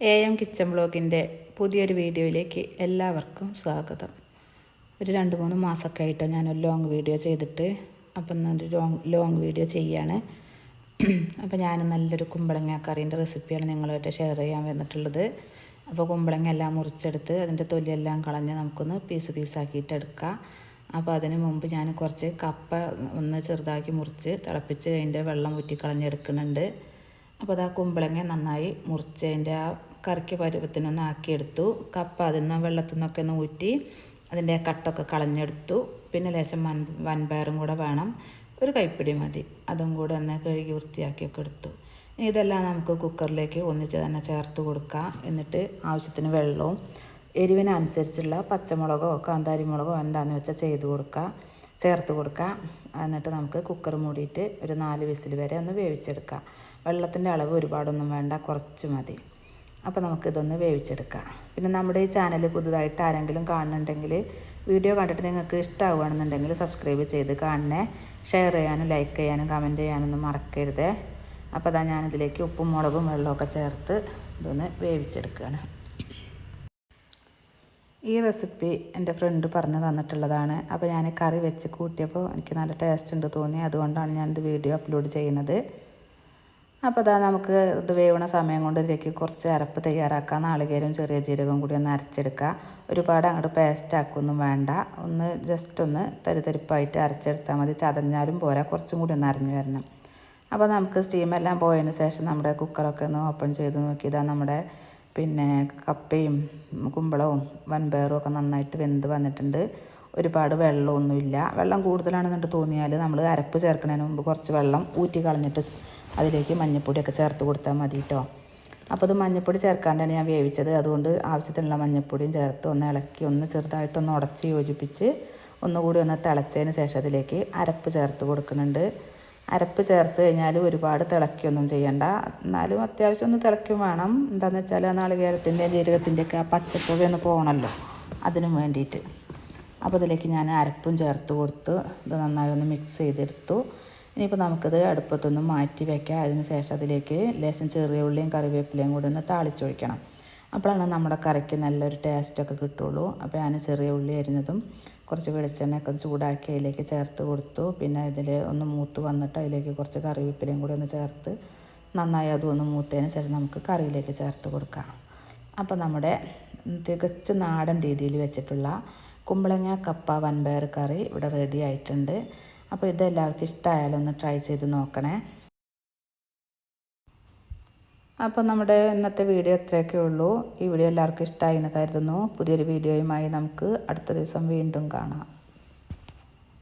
A M kitchen ബ്ലോഗിന്റെ പുതിയൊരു വീഡിയോയിലേക്ക് എല്ലാവർക്കും സ്വാഗതം. ഒരു രണ്ട് മൂന്ന് മാസമൊക്കെ ആയിട്ട് ഞാനൊരു ലോങ് വീഡിയോ ചെയ്തിട്ട് അപ്പം ഇന്നൊരു ലോങ് ലോങ് വീഡിയോ ചെയ്യാണ്. അപ്പോൾ ഞാൻ നല്ലൊരു കുമ്പളങ്ങ കറീന്റെ റെസിപ്പിയാണ് നിങ്ങളുമായിട്ട് ഷെയർ ചെയ്യാൻ വന്നിട്ടുള്ളത്. അപ്പോൾ കുമ്പളങ്ങ എല്ലാം മുറിച്ചെടുത്ത് അതിന്റെ തൊലിയെല്ലാം കളഞ്ഞ് നമുക്കൊന്ന് പീസ് പീസാക്കിയിട്ട് എടുക്കാം. അപ്പോൾ അതിന് മുമ്പ് ഞാൻ കുറച്ച് കപ്പ ഒന്ന് ചെറുതാക്കി മുറിച്ച് തിളപ്പിച്ച് അതിന്റെ വെള്ളം ഊറ്റി കളഞ്ഞെടുക്കുന്നുണ്ട് അപ്പോൾ അത് ആ കുമ്പളങ്ങ നന്നായി മുറിച്ചതിന്റെ ആ കറിക്ക് പരുവത്തിനൊന്ന് ആക്കിയെടുത്തു. കപ്പ അതിൽ നിന്ന് വെള്ളത്തിൽ നിന്നൊക്കെ ഒന്ന് ഊറ്റി അതിന്റെ കട്ടൊക്കെ കളഞ്ഞെടുത്തു. പിന്നെ ലേശം വൻ വൻപയറും കൂടെ വേണം. ഒരു കൈപ്പിടി മതി. അതും കൂടെ തന്നെ കഴുകി വൃത്തിയാക്കിയൊക്കെ എടുത്തു. ഇനി ഇതെല്ലാം നമുക്ക് കുക്കറിലേക്ക് ഒന്നിച്ച് തന്നെ ചേർത്ത് കൊടുക്കാം. എന്നിട്ട് ആവശ്യത്തിന് വെള്ളവും എരിവിനനുസരിച്ചുള്ള പച്ചമുളകോ കാന്താരിമുളകോ എന്താണെന്ന് വെച്ചാൽ ചെയ്ത് കൊടുക്കുക ചേർത്ത് കൊടുക്കുക എന്നിട്ട് നമുക്ക് കുക്കർ മൂടിയിട്ട് ഒരു നാല് വിസിൽ വരെ ഒന്ന് വേവിച്ചെടുക്കാം. വെള്ളത്തിന്റെ അളവ് ഒരുപാടൊന്നും വേണ്ട കുറച്ച് മതി. അപ്പോൾ നമുക്കിതൊന്ന് വേവിച്ചെടുക്കാം. പിന്നെ നമ്മുടെ ഈ ചാനൽ പുതുതായിട്ട് ആരെങ്കിലും കാണുന്നുണ്ടെങ്കിൽ വീഡിയോ കണ്ടിട്ട് നിങ്ങൾക്ക് ഇഷ്ടമാവുകയാണെന്നുണ്ടെങ്കിൽ സബ്സ്ക്രൈബ് ചെയ്ത് കാണണേ. ഷെയർ ചെയ്യാനും ലൈക്ക് ചെയ്യാനും കമന്റ് ചെയ്യാനൊന്നും മറക്കരുത്. അപ്പോൾ അതാ ഞാനിതിലേക്ക് ഉപ്പും മുളകും വെള്ളമൊക്കെ ചേർത്ത് ഇതൊന്ന് വേവിച്ചെടുക്കുകയാണ്. ഈ റെസിപ്പി എന്റെ ഫ്രണ്ട് പറഞ്ഞു തന്നിട്ടുള്ളതാണ്. അപ്പോൾ ഞാൻ കറി വെച്ച് കൂട്ടിയപ്പോൾ എനിക്ക് നല്ല ടേസ്റ്റ് ഉണ്ട് തോന്നി. അതുകൊണ്ടാണ് ഞാനിത് വീഡിയോ അപ്ലോഡ് ചെയ്യുന്നത്. അപ്പോൾ അതാ നമുക്ക് ഇത് വേവണ സമയം കൊണ്ട് ഇതിലേക്ക് കുറച്ച് അരപ്പ് തയ്യാറാക്കാം. നാളികേരവും ചെറിയ ജീരകം കൂടി ഒന്ന് അരച്ചെടുക്കുക ഒരുപാട് അങ്ങോട്ട് പേസ്റ്റ് ആക്കൊന്നും വേണ്ട. ഒന്ന് ജസ്റ്റ് ഒന്ന് തരിതരിപ്പായിട്ട് അരച്ചെടുത്താൽ മതി. ചതഞ്ഞാലും പോരാ. കുറച്ചും കൂടി ഒന്ന് അരഞ്ഞു വരണം. അപ്പോൾ നമുക്ക് സ്റ്റീമെല്ലാം പോയതിന് ശേഷം നമ്മുടെ കുക്കറൊക്കെ ഒന്ന് ഓപ്പൺ ചെയ്ത് നോക്കിയതാ നമ്മുടെ പിന്നെ കപ്പയും കുമ്പളവും വൻപയറും ഒക്കെ നന്നായിട്ട് വെന്ത് വന്നിട്ടുണ്ട്. ഒരുപാട് വെള്ളമൊന്നുമില്ല. വെള്ളം കൂടുതലാണെന്നുണ്ട് തോന്നിയാൽ നമ്മൾ അരപ്പ് ചേർക്കുന്നതിന് മുമ്പ് കുറച്ച് വെള്ളം ഊറ്റി കളഞ്ഞിട്ട് അതിലേക്ക് മഞ്ഞൾപ്പൊടിയൊക്കെ ചേർത്ത് കൊടുത്താൽ മതി കേട്ടോ അപ്പോൾ അത് മഞ്ഞൾപ്പൊടി ചേർക്കാണ്ടാണ് ഞാൻ വേവിച്ചത്. അതുകൊണ്ട് ആവശ്യത്തിനുള്ള മഞ്ഞൾപ്പൊടിയും ചേർത്ത് ഒന്ന് ഇളക്കി ഒന്ന് ചെറുതായിട്ടൊന്ന് ഉടച്ച് യോജിപ്പിച്ച് ഒന്നുകൂടി ഒന്ന് തിളച്ചതിന് ശേഷം അതിലേക്ക് അരപ്പ് ചേർത്ത് കൊടുക്കുന്നുണ്ട്. അരപ്പ് ചേർത്ത് കഴിഞ്ഞാൽ ഒരുപാട് തിളയ്ക്കൊന്നും ചെയ്യണ്ട. എന്നാലും അത്യാവശ്യം ഒന്ന് തിളക്കും വേണം. എന്താണെന്ന് വെച്ചാൽ ആ നാളികേരത്തിന്റെയും ജീരകത്തിന്റെയൊക്കെ ആ ഒന്ന് പോകണമല്ലോ അതിനും വേണ്ടിയിട്ട്. അപ്പോൾ അതിലേക്ക് ഞാൻ അരപ്പും ചേർത്ത് കൊടുത്ത് ഇത് നന്നായി ഒന്ന് മിക്സ് ചെയ്തെടുത്തു. ഇനിയിപ്പോൾ നമുക്കിത് അടുപ്പത്തൊന്ന് മാറ്റി വയ്ക്കാം അതിന് ശേഷം അതിലേക്ക് ലേശം ചെറിയ ഉള്ളിയും കറിവേപ്പിലയും കൂടി ഒന്ന് താളിച്ചൊഴിക്കണം അപ്പോഴാണ് നമ്മുടെ കറിക്ക് നല്ലൊരു ടേസ്റ്റൊക്കെ കിട്ടുള്ളൂ. അപ്പോൾ ഞാൻ ചെറിയ ഉള്ളി അരിഞ്ഞതും കുറച്ച് വെളിച്ചെണ്ണയൊക്കെ ചൂടാക്കി അതിലേക്ക് ചേർത്ത് കൊടുത്തു. പിന്നെ ഇതിൽ ഒന്ന് മൂത്ത് വന്നിട്ട് അതിലേക്ക് കുറച്ച് കറിവേപ്പിലയും കൂടി ഒന്ന് ചേർത്ത് നന്നായി അതും ഒന്ന് മൂത്തതിന് ശേഷം നമുക്ക് കറിയിലേക്ക് ചേർത്ത് കൊടുക്കാം. അപ്പോൾ നമ്മുടെ തികച്ചും നാടൻ രീതിയിൽ വെച്ചിട്ടുള്ള കുമ്പളങ്ങ കപ്പ വൻപയർ കറി ഇവിടെ റെഡി ആയിട്ടുണ്ട്. അപ്പോൾ ഇതെല്ലാവർക്കും ഇഷ്ടമായാലും ഒന്ന് ട്രൈ ചെയ്ത് നോക്കണേ. അപ്പോൾ നമ്മുടെ ഇന്നത്തെ വീഡിയോ ഇത്രയൊക്കെ ഉള്ളൂ. ഈ വീഡിയോ എല്ലാവർക്കും ഇഷ്ടമായി എന്ന് കരുതുന്നു. പുതിയൊരു വീഡിയോയുമായി നമുക്ക് അടുത്ത ദിവസം വീണ്ടും കാണാം.